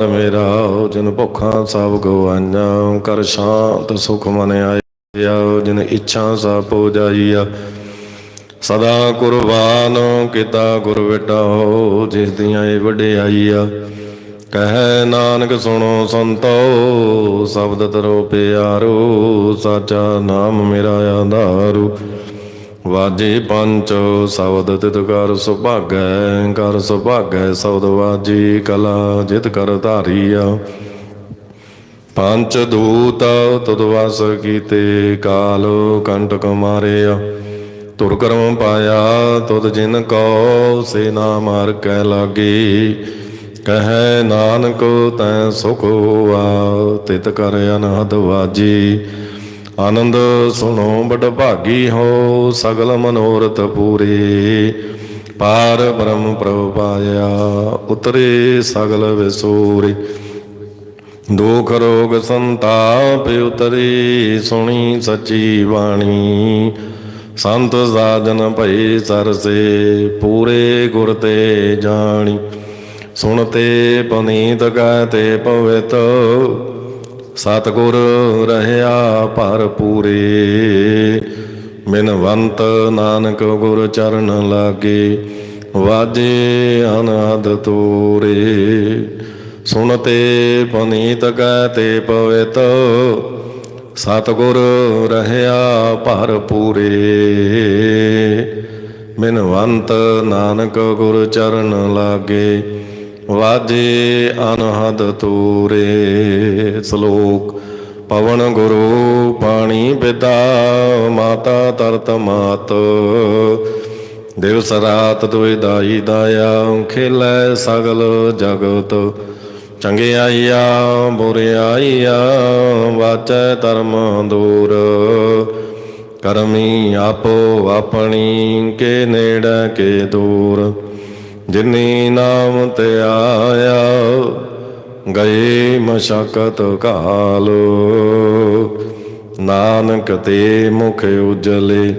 ਮੇਰਾ ਜਨ ਭੁੱਖਾਂ ਸਭ ਗਵਾਈਆਂ, ਕਰ ਸ਼ਾਂਤ ਸੁਖ ਮਨ ਆਇਆ, ਜਿਨ ਇੱਛਾ ਸਭ ਪੋ ਸਦਾ ਕੁਰਬਾਨ ਕੀਤਾ ਗੁਰ ਵਿਟਾਓ ਜਿਸ ਦੀਆਂ ਇਹ ਵਡਿਆਈਆ। ਕਹੈ ਨਾਨਕ ਸੁਣੋ ਸੰਤੋ, ਸ਼ਬਦ ਤਰੋ ਪਿਆਰੋ, ਸਾਚਾ ਨਾਮ ਮੇਰਾ ਆਧਾਰੂ। ਵਾਜੇ ਪੰਚ, ਸ਼ਬਦ ਤਿਤ ਕਰ ਸੁਭਾਗੈ ਕਰ ਸੁਭਾਗੈ ਸ਼ਬਦ ਵਾਜੀ ਕਲਾ, ਜਿਤ ਕਰ ਧਾਰੀਆ। ਪੰਚ ਦੂਤ ਤਦ ਵਸ ਕੀਤੇ, ਕਾਲ ਕੰਟਕ ਮਾਰਿਆ। ਤੁਰ ਕਰਮ ਪਾਇਆ, ਤੁਧ ਜਿਨ ਕੋ ਸੇ ਨਾ ਮਾਰ ਕੈ ਲਾਗੇ। ਕਹੈ ਨਾਨਕ, ਤੈ ਸੁਖ ਹੋਆ, ਤਿਤ ਕਰ ਅਨਹਦ ਵਾਜੀ। ਆਨੰਦ ਸੁਣੋ ਬੜ ਭਾਗੀ ਹੋ, ਸਗਲ ਮਨੋਰਥ ਪੂਰੇ। ਪਾਰ ਬ੍ਰਹਮ ਪ੍ਰਭ ਪਾਇਆ, ਉਤਰੇ ਸਗਲ ਵਿਸੂਰੇ। ਦੁਖ ਰੋਗ ਸੰਤਾਪ ਉਤਰੀ, ਸੁਣੀ ਸੱਚੀ ਬਾਣੀ। ਸੰਤ ਸਾਜਨ ਭਈ ਸਰਸੇ, ਪੂਰੇ ਗੁਰ ਤੇ ਜਾਣੀ। ਸੁਣਤੇ ਪਨੀਤ ਕਹਤੇ ਪਵਿਤ ਸਤਗੁਰ ਰਹਿਆ ਭਰ ਪੂਰੇ। ਮਿਨਵੰਤ ਨਾਨਕ ਗੁਰ ਚਰਨ ਲਾਗੇ, ਵਾਜੇ ਅਨਾਦ ਤੋਰੇ। ਸੁਣਤੇ ਪਨੀਤ ਕਹਤੇ ਪਵਿੱਤ, ਸਤਗੁਰ ਰਹਿਆ ਭਰ ਪੂਰੇ। ਮਿਨਵੰਤ ਨਾਨਕ ਗੁਰ ਚਰਨ ਲਾਗੇ ਵਾਜੇ ਅਨਹਦ ਤੂਰੇ ਸ਼ਲੋਕ, ਪਵਨ ਗੁਰੂ ਪਾਣੀ ਪਿਤਾ ਮਾਤਾ ਤਰਤ ਮਾਤ। ਦਿਵਸ ਰਾਤ ਦੁਇ ਦਾਈ ਦਾਇਆ, ਖੇਲੇ ਸਗਲ ਜਗਤ। ਚੰਗਿਆਈਆ ਬੁਰਿਆਈਆ ਵਾਚੈ ਧਰਮ ਦੂਰ। ਕਰਮੀ ਆਪੋ ਆਪਣੀ, ਕੇ ਨੇੜੇ ਕੇ ਦੂਰ। ਜਿਨੀ ਨਾਮ ਤੇ ਆਇਆ, ਗਏ ਮਸ਼ਕਤ ਕਾਲੋ। ਨਾਨਕ ਤੇ ਮੁਖ ਉਜਲੇ,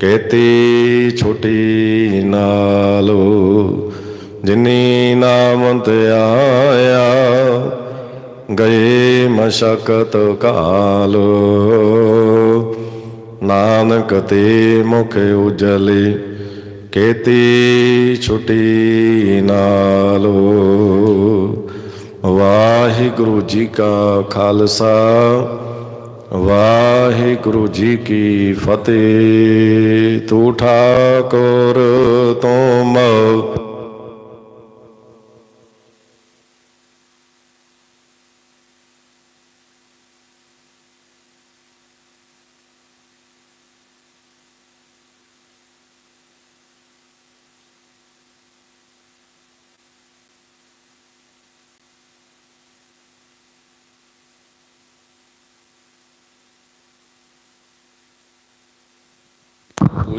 ਕੇਤੀ ਛੋਟੀ ਨਾਲੋ। ਜਿਨੀ ਨਾਮ ਤੇ ਆਇਆ, ਗਏ ਮਸ਼ਕਤ ਕਾਲੋ। ਨਾਨਕ ਤੇ ਮੁਖ ਉਜਲੇ ਕੇਤੀ ਛੁਟੀ ਨਾਲੋ। ਵਾਹਿਗੁਰੂ ਜੀ ਕਾ ਖਾਲਸਾ ਵਾਹਿਗੁਰੂ ਜੀ ਕੀ ਫਤਿਹ। ਤੂੰ ਠਾਕੁਰ ਤੁਮ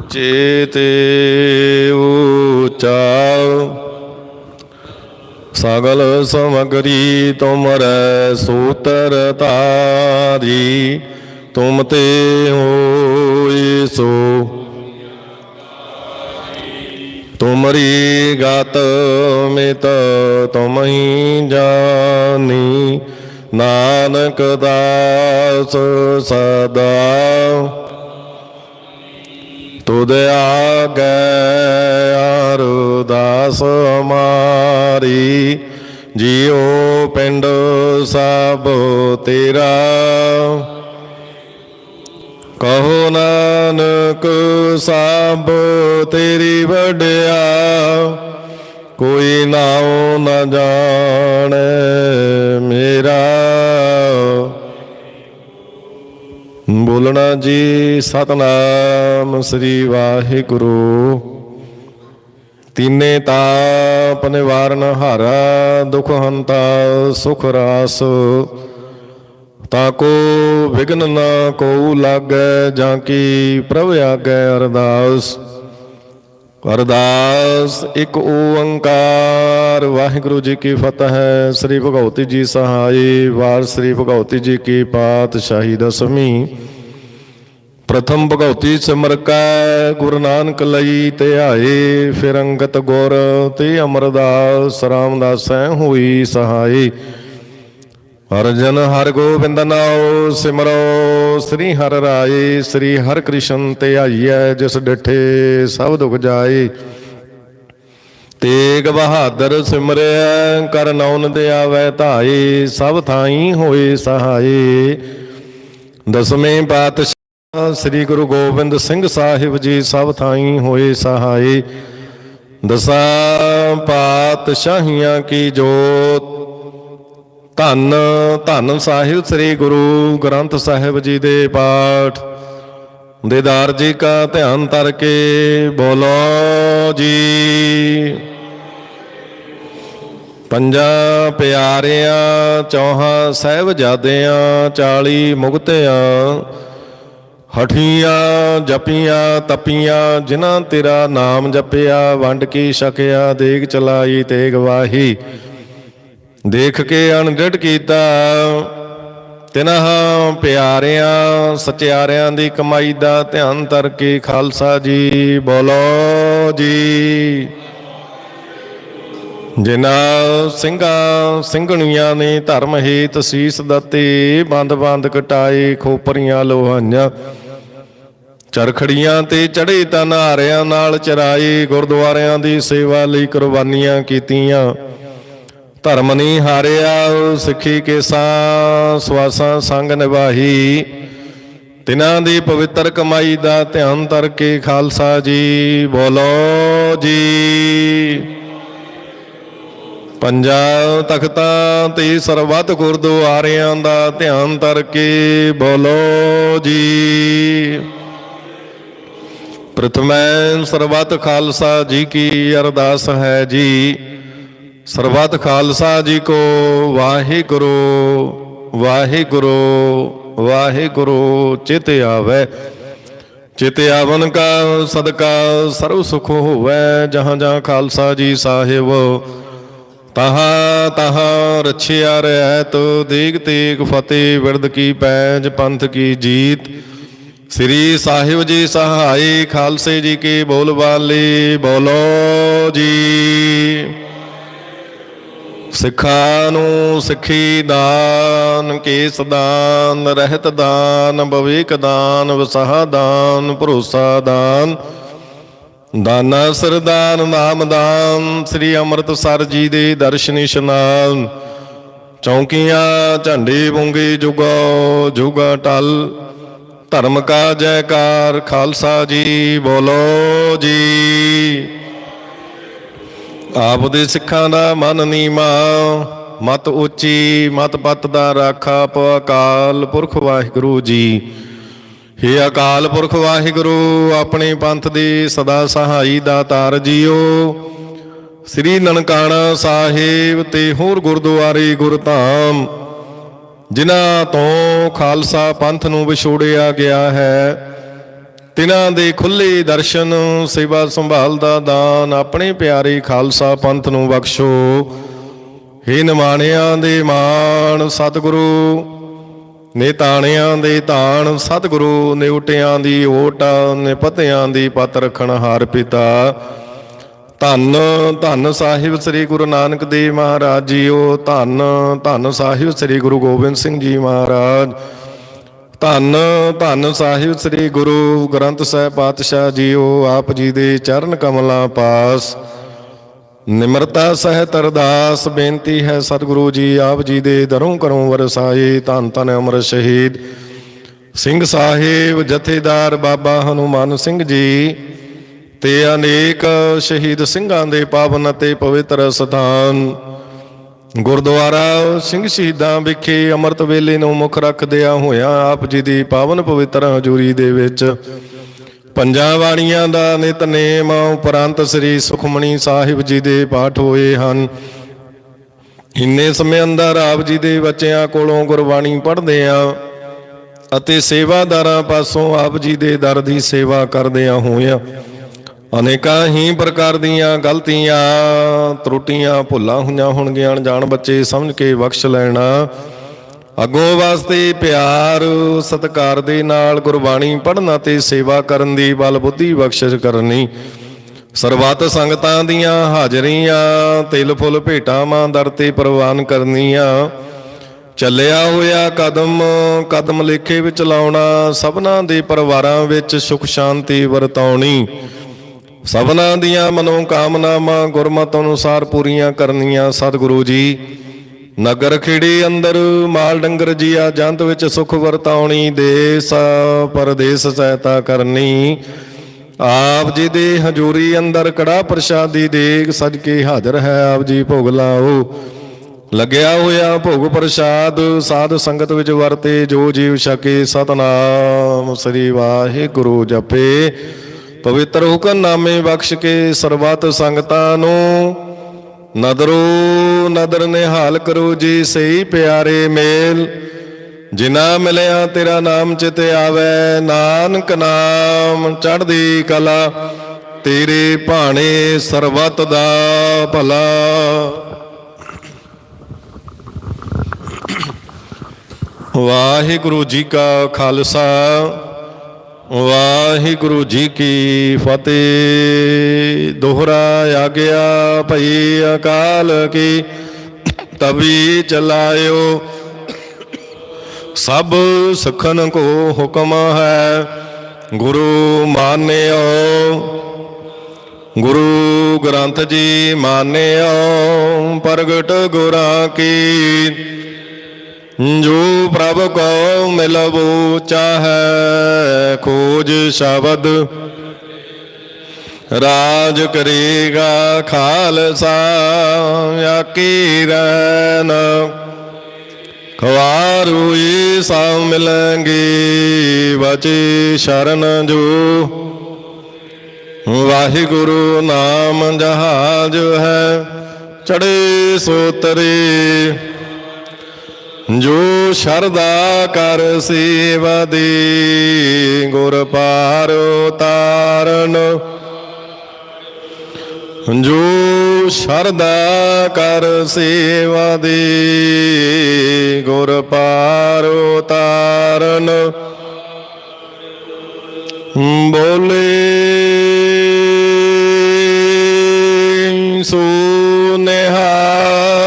ਉੱਚੇ ਤੇ ਉੱਚਾ ਸਗਲ ਸਮਗਰੀ ਤੁਮਰੈ ਸੂਤਰ ਤਾਰੀ ਤੁਮ ਤੇ ਹੋਈ ਸੋ। ਤੁਮਰੀ ਗਤ ਮਿਤ ਤੁਮ ਹੀ ਜਾਨੀ, ਨਾਨਕ ਦਾਸ ਸਦਾ। ਤੁਧ ਆਗੇ ਅਰਦਾਸ ਮਾਰੀ, ਜਿਉ ਪਿੰਡ ਸਭ ਤੇਰਾ। ਕਹੋ ਨਾਨਕ ਸਭ ਤੇਰੀ ਵਡਿਆ, ਕੋਈ ਨਾਉ ਨਾ ਜਾਣੈ ਮੇਰਾ। ਬੋਲਣਾ ਜੀ, ਸਤਨਾਮ ਸ੍ਰੀ ਵਾਹਿਗੁਰੂ। ਤੀਨੇ ਤਾਪ ਨਿਵਾਰਨ ਹਾਰਾ, ਦੁਖ ਹੰਤਾ ਸੁਖ ਰਾਸ। ਤਾਕੋ ਵਿਗਨ ਨਾ ਕੋ ਲਾਗੈ, ਜਾਂ ਕੀ ਪ੍ਰਭ ਆਗੈ ਅਰਦਾਸ। ਅਰਦਾਸ ਇੱਕ ਓੰਕਾਰ। ਵਾਹਿਗੁਰੂ ਜੀ ਕੀ ਫਤਿਹ ਹੈ ਸ੍ਰੀ ਭਗਵਤੀ ਜੀ ਸਹਾਈ, ਵਾਰ ਸ੍ਰੀ ਭਗਵਤੀ ਜੀ ਕੀ ਪਾਤਸ਼ਾਹੀ ਦਸਵੀਂ। ਪ੍ਰਥਮ ਭਗਉਤੀ ਸਿਮਰ ਕੈ ਗੁਰੂ ਨਾਨਕ ਲਈ ਤੇ ਆਏ ਫਿਰ ਅੰਗਤ ਗੁਰ ਤੇ ਅਮਰਦਾਸ, ਰਾਮਦਾਸੈ ਹੋਈ ਸਹਾਈ। ਅਰਜਨ ਹਰ ਗੋਬਿੰਦ ਨਾਉ, ਸਿਮਰੋ, ਸ੍ਰੀ ਹਰ ਰਾਏ, ਸ੍ਰੀ ਹਰ ਕ੍ਰਿਸ਼ਨ ਤੇ ਆਈਐ, ਜਿਸ ਡਿਠੇ ਸਭ ਦੁਖ ਜਾਏ। ਤੇਗ ਬਹਾਦਰ ਸਿਮਰਿਆ ਕਰ ਨੌਨ ਦੇ ਆਵੈ ਧਾਏ, ਸਭ ਥਾਈ ਹੋਏ ਸਹਾਏ। ਦਸਵੇਂ ਪਾਤਸ਼ਾਹ ਸ੍ਰੀ ਗੁਰੂ ਗੋਬਿੰਦ ਸਿੰਘ ਸਾਹਿਬ ਜੀ ਸਭ ਥਾਈ ਹੋਏ ਸਹਾਏ। ਦਸਾਂ ਪਾਤਸ਼ਾਹੀਆਂ ਕੀ ਜੋਤ ਧੰਨ ਧੰਨ ਸਾਹਿਬ ਸ੍ਰੀ ਗੁਰੂ ਗ੍ਰੰਥ ਸਾਹਿਬ ਜੀ ਦੇ ਪਾਠ। ਦੇਦਾਰ ਜੀ ਕਾ ਧਿਆਨ ਤਰ ਕੇ ਬੋਲੋ ਜੀ। ਪੰਜਾਂ ਪਿਆਰਿਆਂ, ਚੌਹਾਂ ਸਹਿਬਜ਼ਾਦਿਆਂ 40 ਮੁਕਤਿਆਂ ਹਠੀਆਂ, ਜਪੀਆਂ, ਤਪੀਆਂ, ਜਿਨ੍ਹਾਂ ਤੇਰਾ ਨਾਮ ਜਪਿਆ, ਵੰਡ ਕੀ ਛਕਿਆ, ਦੇਗ ਚਲਾਈ ਤੇ ਗਵਾਹੀ ਦੇਖ ਕੇ ਅਣਡਿਠ ਕੀਤਾ। ਤਿਨ੍ਹਾਂ ਪਿਆਰਿਆਂ, ਸਚਿਆਰਿਆਂ ਦੀ ਕਮਾਈ ਦਾ ਧਿਆਨ ਧਰ ਕੇ ਖਾਲਸਾ ਜੀ, ਬੋਲੋ ਜੀ। ਜਿਨ੍ਹਾਂ ਸਿੰਘਾਂ, ਸਿੰਘਣੀਆਂ ਨੇ ਧਰਮ ਹੇਤ ਸੀਸ ਦਿੱਤੇ ਬੰਦ ਬੰਦ ਕਟਾਏ ਖੋਪਰੀਆਂ ਲੋਹਾਈਆਂ। ਚਰਖੜੀਆਂ ਤੇ ਚੜੇ ਤਨਾਰਿਆਂ ਨਾਲ ਚਰਾਏ, ਗੁਰਦੁਆਰਿਆਂ ਦੀ ਸੇਵਾ ਲਈ ਕੁਰਬਾਨੀਆਂ ਕੀਤੀਆਂ। ਧਰਮ ਨਹੀਂ ਹਾਰਿਆ, ਸਿੱਖੀ ਕੇ ਸਾਂ ਸਵਾਸਾਂ ਸੰਗ ਨਿਭਾਹੀ। ਤਿਨਾਂ ਦੀ ਪਵਿੱਤਰ ਕਮਾਈ ਦਾ ਧਿਆਨ ਧਰ ਕੇ ਖਾਲਸਾ ਜੀ, ਬੋਲੋ ਜੀ। ਪੰਜਾਬ ਤਖਤਾਂ ਤੇ ਸਰਬੱਤ ਗੁਰਦੁਆਰਿਆਂ ਦਾ ਧਿਆਨ ਧਰ ਕੇ ਬੋਲੋ ਜੀ। ਪ੍ਰਥਮੈ ਸਰਬੱਤ ਖਾਲਸਾ ਜੀ ਕੀ ਅਰਦਾਸ ਹੈ ਜੀ। ਸਰਬੱਤ ਖਾਲਸਾ ਜੀ ਕੋ ਵਾਹਿਗੁਰੂ ਵਾਹਿਗੁਰੂ ਵਾਹਿਗੁਰੂ, ਚਿਤ ਆਵੇ। ਚਿਤ ਆਵਨ ਕਾ ਸਦਕਾ ਸਰਬ ਸੁਖ ਹੋਵੇ, ਜਹਾਂ ਜਹਾਂ ਖਾਲਸਾ ਜੀ ਸਾਹਿਬ। ਤਹਾਂ ਤਹਾਂ ਰਛਿਆ ਰਹਿਤ ਦੇਗ ਤੇਗ ਫਤਿਹ ਵਿਰਦ ਕੀ ਪੈਜ, ਪੰਥ ਕੀ ਜੀਤ। ਸ੍ਰੀ ਸਾਹਿਬ ਜੀ ਸਹਾਈ, ਖਾਲਸੇ ਜੀ ਕੀ ਬੋਲ ਬਾਲੇ ਬੋਲੋ ਜੀ। ਸਿੱਖਾਂ ਨੂੰ ਸਿੱਖੀ ਦਾਨ, ਕੇਸ ਦਾਨ, ਰਹਿਤ ਦਾਨ, ਬਵੇਕ ਦਾਨ, ਵਸਾਹ ਦਾਨ, ਭਰੋਸਾ ਦਾਨ। ਦਾਨਾ ਸਰਦਾਨ ਨਾਮਦਾਨ ਸ੍ਰੀ ਅੰਮ੍ਰਿਤਸਰ ਜੀ ਦੇ ਦਰਸ਼ਨ ਇਸ਼ਨਾਨ ਚੌਂਕੀਆਂ, ਝੰਡੇ ਬੁੰਗੇ ਜੁਗੋ, ਜੁਗਾ ਟਲ। ਧਰਮ ਕਾ ਜੈਕਾਰ, ਖਾਲਸਾ ਜੀ ਬੋਲੋ ਜੀ। ਆਪ ਦੇ ਸਿੱਖਾਂ ਦਾ ਮਨ ਨੀਮਾ ਮਤ ਉੱਚੀ, ਮਤ ਪਤ ਦਾ ਰਾਖਾ ਪ ਅਕਾਲ ਪੁਰਖ ਵਾਹਿਗੁਰੂ ਜੀ। ਹੇ ਅਕਾਲ ਪੁਰਖ ਵਾਹਿਗੁਰੂ, ਆਪਣੇ ਪੰਥ ਦੇ ਸਦਾ ਸਹਾਈ ਦਾਤਾਰ ਜੀਓ। ਸ੍ਰੀ ਨਨਕਾਣਾ ਸਾਹਿਬ ਤੇ ਹੋਰ ਗੁਰਦੁਆਰੇ ਗੁਰਧਾਮ, ਜਿਨ੍ਹਾਂ ਤੋਂ ਖਾਲਸਾ ਪੰਥ ਨੂੰ ਵਿਛੋੜਿਆ ਗਿਆ ਹੈ। ਤਿਨਾਂ ਦੇ ਖੁੱਲੇ ਦਰਸ਼ਨ, ਸੇਵਾ ਸੰਭਾਲ ਦਾ ਦਾਨ, ਆਪਣੇ ਪਿਆਰੇ ਖਾਲਸਾ ਪੰਥ ਨੂੰ ਬਖਸ਼ੋ। ਹੇ ਨਿਮਾਣਿਆਂ ਦੇ ਮਾਣ, ਸਤਿਗੁਰੂ। ਨੇਤਾਣਿਆਂ ਦੇ ਤਾਣ, ਸਤਿਗੁਰੂ। ਨਿਉਟਿਆਂ ਦੀ ਓਟ, ਨਿਪਤਿਆਂ ਦੀ ਪਤ ਰੱਖਣ ਹਾਰ ਪਿਤਾ। ਧੰਨ ਧੰਨ ਸਾਹਿਬ ਸ੍ਰੀ ਗੁਰੂ ਨਾਨਕ ਦੇਵ ਮਹਾਰਾਜ ਜੀਓ। ਧੰਨ ਧੰਨ ਸਾਹਿਬ ਸ੍ਰੀ ਗੁਰੂ ਗੋਬਿੰਦ ਸਿੰਘ ਜੀ ਮਹਾਰਾਜ। ਧੰਨ ਧੰਨ ਸਾਹਿਬ ਸ੍ਰੀ ਗੁਰੂ ਗ੍ਰੰਥ ਸਾਹਿਬ ਪਾਤਸ਼ਾਹ ਜੀਓ, ਆਪ ਜੀ ਦੇ ਚਰਨ ਕਮਲਾਂ ਪਾਸ। ਨਿਮਰਤਾ ਸਹਿਤ ਅਰਦਾਸ, ਬੇਨਤੀ ਹੈ ਸਤਿਗੁਰੂ ਜੀ, ਆਪ ਜੀ ਦੇ ਦਰੋਂ ਕਰੋਂ ਵਰਸਾਏ ਧੰਨ ਧੰਨ ਅਮਰ ਸ਼ਹੀਦ। ਸਿੰਘ ਸਾਹਿਬ, ਜਥੇਦਾਰ ਬਾਬਾ ਹਨੂਮਾਨ ਸਿੰਘ ਜੀ ਤੇ ਅਨੇਕ ਸ਼ਹੀਦ ਸਿੰਘਾਂ ਦੇ ਪਾਵਨ ਅਤੇ ਪਵਿੱਤਰ ਸਥਾਨ। ਗੁਰਦੁਆਰਾ ਸਿੰਘ ਸ਼ਹੀਦਾਂ ਵਿਖੇ ਅੰਮ੍ਰਿਤ ਵੇਲੇ ਨੂੰ ਮੁੱਖ ਰੱਖਦਿਆਂ ਹੋਇਆਂ ਆਪ ਜੀ ਦੀ ਪਾਵਨ ਪਵਿੱਤਰ ਹਜ਼ੂਰੀ ਦੇ ਵਿੱਚ ਪੰਜਾਂ ਬਾਣੀਆਂ ਦਾ ਨਿਤਨੇਮ ਉਪਰੰਤ ਸ੍ਰੀ ਸੁਖਮਣੀ ਸਾਹਿਬ ਜੀ ਦੇ ਪਾਠ ਹੋਏ ਹਨ। ਇੰਨੇ ਸਮੇਂ ਅੰਦਰ ਆਪ ਜੀ ਦੇ ਬੱਚਿਆਂ ਕੋਲੋਂ ਗੁਰਬਾਣੀ ਪੜ੍ਹਦੇ ਆ ਅਤੇ ਸੇਵਾਦਾਰਾਂ ਪਾਸੋਂ ਆਪ ਜੀ ਦੇ ਦਰ ਦੀ ਸੇਵਾ ਕਰਦਿਆਂ ਹੋਇਆਂ ਅਨੇਕਾਂ ਹੀ ਪ੍ਰਕਾਰ ਦੀਆਂ ਗਲਤੀਆਂ, ਤਰੁੱਟੀਆਂ ਭੁੱਲਾਂ ਹੋਈਆਂ ਹੋਣਗੀਆਂ। ਜਾਣ ਬੱਚੇ ਸਮਝ ਕੇ ਬਖਸ਼ ਲੈਣਾ। ਅੱਗੋਂ ਵਾਸਤੇ ਪਿਆਰ, ਸਤਕਾਰ ਦੇ ਨਾਲ ਗੁਰਬਾਣੀ ਪੜ੍ਹਨਾ ਤੇ ਸੇਵਾ ਕਰਨ ਦੀ ਬਲ ਬੁੱਧੀ ਬਖਸ਼ਿਸ਼ ਕਰਨੀ। ਸਰਬੱਤ ਸੰਗਤਾਂ ਦੀਆਂ ਹਾਜ਼ਰੀਆਂ, ਤਿਲ ਫੁੱਲ ਭੇਟਾਂ ਮਾਂ ਦਰ ਤੇ ਪ੍ਰਵਾਨ ਕਰਨੀਆਂ। ਚੱਲਿਆ ਹੋਇਆ ਕਦਮ ਕਦਮ ਲੇਖੇ ਵਿੱਚ ਲਾਉਣਾ, ਸਭਨਾਂ ਦੇ ਪਰਿਵਾਰਾਂ ਵਿੱਚ ਸੁਖ ਸ਼ਾਂਤੀ ਵਰਤਾਉਣੀ। ਸਭਨਾਂ ਦੀਆਂ ਮਨੋ ਕਾਮਨਾਵਾਂ ਗੁਰਮਤਿ ਅਨੁਸਾਰ ਪੂਰੀਆਂ ਕਰਨੀਆਂ ਸਤਿਗੁਰੂ ਜੀ। ਨਗਰ ਖੇੜੇ ਅੰਦਰ ਮਾਲ ਡੰਗਰ ਜੀਆ, ਜੰਤ ਵਿੱਚ ਸੁਖ ਵਰਤਾਉਣੀ, ਦੇਸ ਪਰਦੇਸ ਸਹਾਇਤਾ ਕਰਨੀ। ਆਪ ਜੀ ਦੇ ਹਜ਼ੂਰੀ ਅੰਦਰ ਕੜਾ ਪ੍ਰਸ਼ਾਦੀ ਦੇਗ, ਸਜ ਕੇ ਹਾਜ਼ਰ ਹੈ ਆਪ ਜੀ ਭੋਗ ਲਾਓ। ਲੱਗਿਆ ਹੋਇਆ ਭੋਗ ਪ੍ਰਸ਼ਾਦ, ਸਾਧ ਸੰਗਤ ਵਿੱਚ ਵਰਤੇ, ਜੋ ਜੀਵ ਛਕੇ ਸਤਨਾਮ ਸ੍ਰੀ ਵਾਹਿਗੁਰੂ ਜਪੇ। ਪਵਿੱਤਰ ਹੁਕਮਨਾਮੇ ਬਖਸ਼ ਕੇ ਸਰਬੱਤ ਸੰਗਤਾਂ ਨੂੰ ਨਦਰੋ ਨਦਰ ਨਿਹਾਲ ਕਰੋ ਜੀ, ਸਹੀ ਪਿਆਰੇ ਮੇਲ। ਜਿਨਾ ਮਿਲਿਆ ਤੇਰਾ ਨਾਮ ਚਿਤ ਆਵੇ, ਨਾਨਕ ਨਾਮ ਚੜ੍ਹਦੀ ਕਲਾ। ਤੇਰੇ ਭਾਣੇ ਸਰਬੱਤ ਦਾ ਭਲਾ। ਵਾਹਿਗੁਰੂ ਜੀ ਕਾ ਖਾਲਸਾ। ਵਾਹਿਗੁਰੂ ਜੀ ਕੀ ਫਤਿਹ। ਦੋਹਰਾ ਆਗਿਆ ਭਈ ਅਕਾਲ ਕੀ। ਤਬੀ ਚਲਾਇਓ। ਸਭ ਸਖਨ ਕੋ ਹੁਕਮ ਹੈ। ਗੁਰੂ ਮਾਨਿਓ। ਗੁਰੂ ਗ੍ਰੰਥ ਜੀ ਮਾਨਿਓ। ਪ੍ਰਗਟ ਗੁਰਾਂ ਕੀ। ਜੋ ਪ੍ਰਭ ਕੋ ਮਿਲਬੋ ਚਾਹੈ, ਖੋਜ ਸ਼ਬਦ। ਰਾਜ ਕਰੇਗਾ ਖਾਲਸਾ, ਆਕੀ ਰੈਨ। ਖਵਾਰੂ ਈ ਸਾ ਬਚੇ ਸ਼ਰਨ ਜੋ। ਵਾਹਿਗੁਰੂ ਨਾਮ ਜਹਾਜ ਹੈ ਚੜੇ ਸੋਤਰੇ ਜੋ ਸ਼ਰਦਾ ਕਰ ਸੇਵਾ ਦੇ, ਗੁਰ ਪਾਰ ਤਾਰਨ ਜੋ ਸ਼ਰਦਾ ਕਰ ਸੇਵਾ ਦੇ, ਗੁਰ ਪਾਰ ਤਾਰਨ ਬੋਲੇ ਸੋ ਨਿਹਾਲ।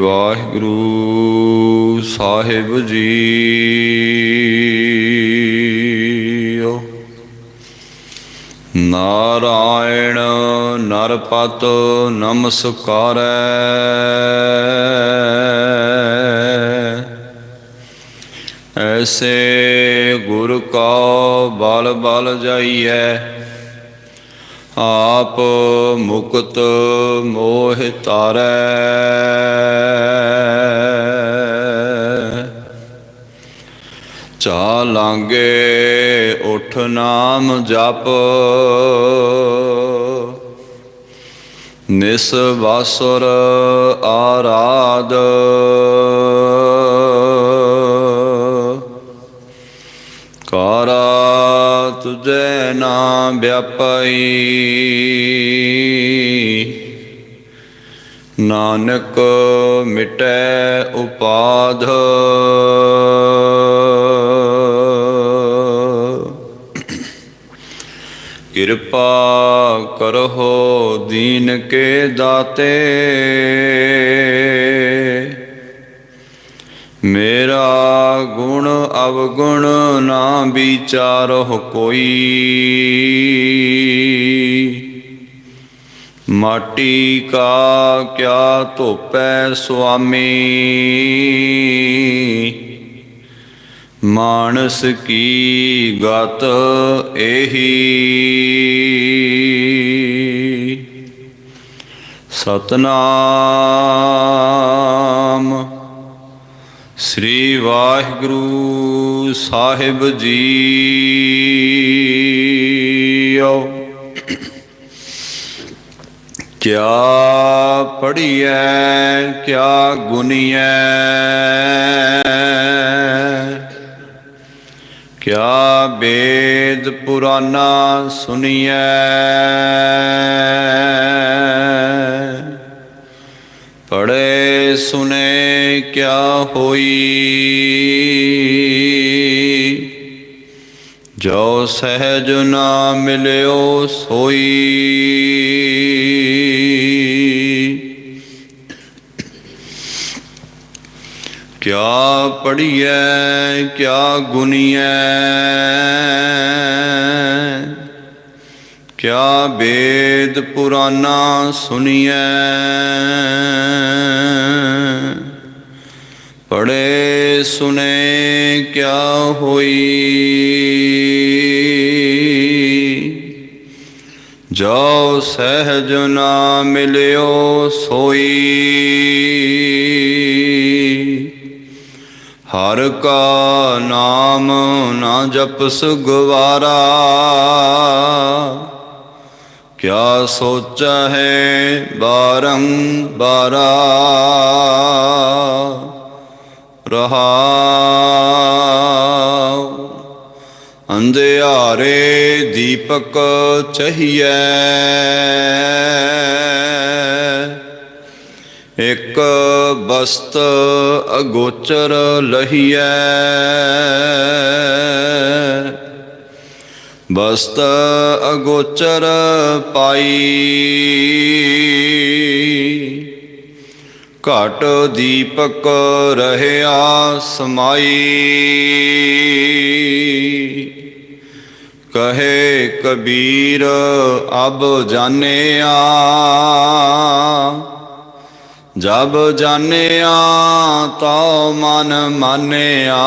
ਵਾਹਿਗੁਰੂ ਸਾਹਿਬ ਜੀਓ ਨਾਰਾਇਣ ਨਰਪਤ ਨਮਸਕਾਰੈ। ਐਸੇ ਗੁਰ ਕਾ ਬਲ ਬਲ ਜਾਈਐ। ਆਪ ਮੁਕਤ ਮੋਹ ਤਾਰੈ ਚਾ ਲਾਂਗੇ ਉਠ ਨਾਮ ਜਪ। ਨਿਸ ਵਾਸੁਰ ਆਰਾਧ। ਕਾਰਾ ਤੁਝੈ ਨਾ ਵਿਆਪਈ। ਨਾਨਕ ਮਿਟੈ ਉਪਾਧ। ਕਿਰਪਾ ਕਰੋ ਦੀਨ ਕੇ ਦਾਤੇ। ਮੇਰਾ ਗੁਣ ਅਵਗੁਣ ਨਾ ਵਿਚਾਰੋ ਕੋਈ। ਮਾਟੀ ਕਾ ਕਿਆ ਧੋਪੈ ਸੁਆਮੀ। ਮਾਨਸ ਕੀ ਗਤ ਇਹੀ ਸਤਨਾਮ ਸ੍ਰੀ ਵਾਹਿਗੁਰੂ ਸਾਹਿਬ ਜੀਓ ਕਿਆ ਪੜੀਐ ਕਿਆ ਗੁਨੀਐ। ਕਿਆ ਵੇਦ ਪੁਰਾਨਾ ਸੁਣੀਐ ਪੜੇ ਸੁਨੇ ਕਿਆ ਹੋਈ? ਜੋ ਸਹਿਜ ਨਾ ਮਿਲਿਓ ਸੋਈ। ਕਿਆ ਪੜੀਐ ਕਿਆ ਗੁਨੀਐ? ਕਿਆ ਵੇਦ ਪੁਰਾਨਾ ਸੁਣੀਐ ਪੜੇ ਸੁਨੇ ਕਿਆ ਹੋਈ? ਜੋ ਸਹਿਜ ਨਾ ਮਿਲਿਓ ਸੋਈ। ਹਰ ਕਾ ਨਾਮ ਨਾ ਜਪਸ ਗਵਾਰਾ। ਕਿਆ ਸੋਚਾ ਹੈ ਬਾਰੰ ਬਾਰਾ? ਰਹਾਉ। ਅੰਧਿਆਰੇ ਦੀਪਕ ਚਹੀਐ। ਇਕ ਬਸਤ ਅਗੋਚਰ ਲਹੀਐ। ਬਸਤ ਅਗੋਚਰ ਪਾਈ। ਘਟ ਦੀਪਕ ਰਹਿਆ ਸਮਾਈ। ਕਹੇ ਕਬੀਰ ਅਬ ਜਾਣਿਆ। ਜਬ ਜਾਣਿਆ ਤਉ ਮਨ ਮਾਨਿਆ।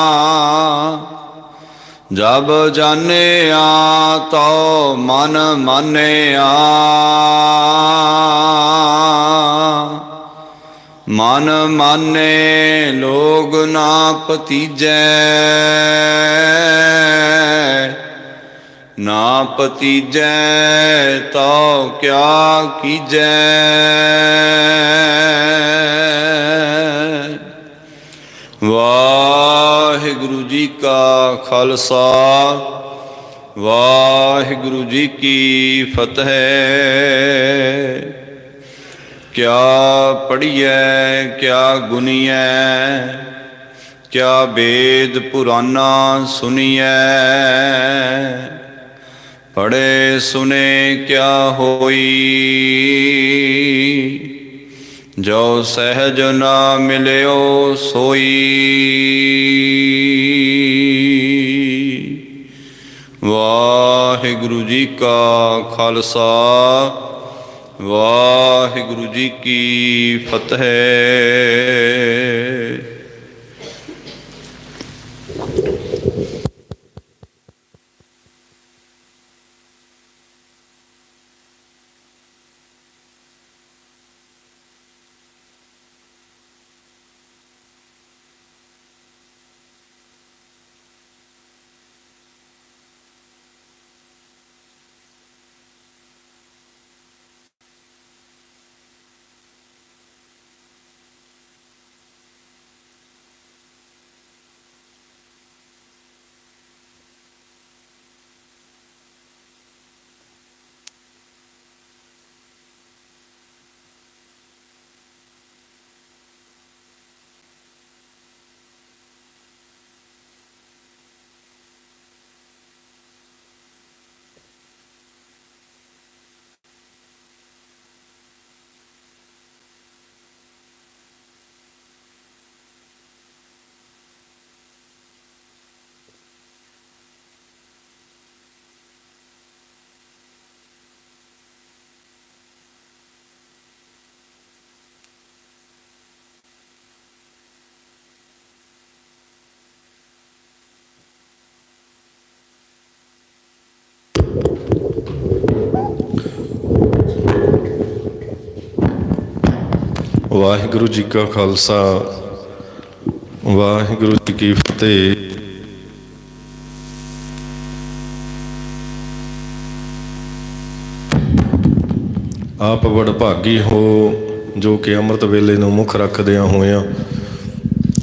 ਜਬ ਜਾਣਿਆ ਤਉ ਮਨ ਮਾਨਿਆ। ਮਨ ਮਾਨੇ ਲੋਗ ਨਾ ਪਤੀਜੈ ਨਾ ਪਤੀਜੈ ਤਉ ਕਿਆ ਕੀਜੈ। ਵਾਹਿਗੁਰੂ ਜੀ ਕਾ ਖਾਲਸਾ, ਵਾਹਿਗੁਰੂ ਜੀ ਕੀ ਫਤਿਹ। ਕਿਆ ਪੜੀਐ ਕਿਆ ਗੁਨੀਐ, ਕਿਆ ਵੇਦ ਪੁਰਾਨਾ ਸੁਣੀਐ ਪੜੇ ਸੁਨੇ ਕਿਆ ਹੋਈ ਜੋ ਸਹਿਜ ਨਾ ਮਿਲਿਓ ਸੋਈ। ਵਾਹਿਗੁਰੂ ਜੀ ਕਾ ਖਾਲਸਾ ਵਾਹਿਗੁਰੂ ਜੀ ਕੀ ਫਤਿਹ। ਵਾਹਿਗੁਰੂ ਜੀ ਕਾ ਖਾਲਸਾ, ਵਾਹਿਗੁਰੂ ਜੀ ਕੀ ਫਤਿਹ। ਆਪ ਬੜ ਭਾਗੀ ਹੋ, ਜੋ ਕਿ ਅੰਮ੍ਰਿਤ ਵੇਲੇ ਨੂੰ ਮੁੱਖ ਰੱਖਦਿਆਂ ਹੋਇਆਂ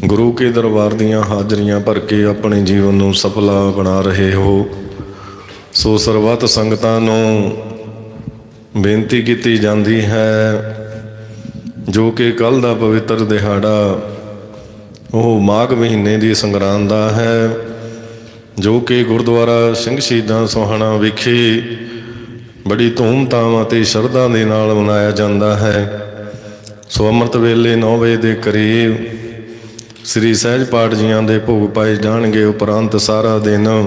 ਗੁਰੂ ਕੇ ਦਰਬਾਰ ਦੀਆਂ ਹਾਜ਼ਰੀਆਂ ਭਰ ਕੇ ਆਪਣੇ ਜੀਵਨ ਨੂੰ ਸਫਲਾ ਬਣਾ ਰਹੇ ਹੋ। ਸੋ ਸਰਬੱਤ ਸੰਗਤਾਂ ਨੂੰ ਬੇਨਤੀ ਕੀਤੀ ਜਾਂਦੀ ਹੈ ਜੋ ਕਿ ਕੱਲ ਦਾ ਪਵਿੱਤਰ ਦਿਹਾੜਾ ਉਹ ਮਾਘ ਮਹੀਨੇ ਦੀ ਸੰਗਰਾਂਦ ਦਾ ਹੈ, ਜੋ ਕਿ ਗੁਰਦੁਆਰਾ ਸਿੰਘ ਸ਼ਹੀਦਾਂ ਸੋਹਾਣਾ ਵਿਖੇ ਬੜੀ ਧੂਮਧਾਮ ਅਤੇ ਸ਼ਰਧਾ ਦੇ ਨਾਲ ਮਨਾਇਆ ਜਾਂਦਾ ਹੈ। ਸੋ ਅੰਮ੍ਰਿਤ ਵੇਲੇ 9 ਵਜੇ ਦੇ ਕਰੀਬ ਸ੍ਰੀ ਸਹਿਜ ਪਾਠ ਜੀਆਂ ਦੇ ਭੋਗ ਪਾਏ ਜਾਣਗੇ। ਉਪਰੰਤ ਸਾਰਾ ਦਿਨ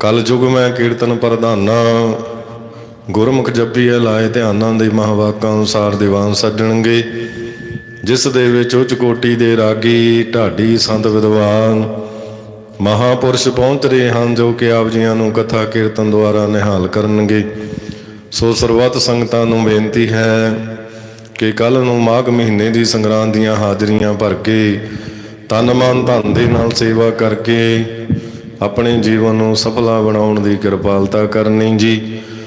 ਕਲ ਯੁਗ ਮੈਂ ਕੀਰਤਨ ਪ੍ਰਧਾਨਾ ਗੁਰਮੁਖ ਜਪੀ ਲਾਏ ਧਿਆਨਾਂ ਦੇ ਮਹਾਵਾਕਾਂ ਅਨੁਸਾਰ ਦੀਵਾਨ ਸੱਜਣਗੇ। ਜਿਸ ਦੇ ਵਿੱਚ ਉੱਚ ਕੋਟੀ ਦੇ ਰਾਗੀ, ਢਾਡੀ ਸੰਤ ਵਿਦਵਾਨ, ਮਹਾਪੁਰਸ਼ ਪਹੁੰਚ ਰਹੇ ਹਨ, ਜੋ ਕਿ ਆਪ ਜੀਆਂ ਨੂੰ ਕਥਾ ਕੀਰਤਨ ਦੁਆਰਾ ਨਿਹਾਲ ਕਰਨਗੇ। ਸੋ ਸਰਬੱਤ ਸੰਗਤਾਂ ਨੂੰ ਬੇਨਤੀ ਹੈ ਕਿ ਕੱਲ ਨੂੰ ਮਾਘ ਮਹੀਨੇ ਦੀ ਸੰਗਰਾਂਦ ਦੀਆਂ ਹਾਜ਼ਰੀਆਂ ਭਰ ਕੇ ਤਨ ਮਨ ਧਨ ਦੇ ਨਾਲ ਸੇਵਾ ਕਰਕੇ ਆਪਣੇ ਜੀਵਨ ਨੂੰ ਸਫਲਾ ਬਣਾਉਣ ਦੀ ਕਿਰਪਾਲਤਾ ਕਰਨੀ ਜੀ।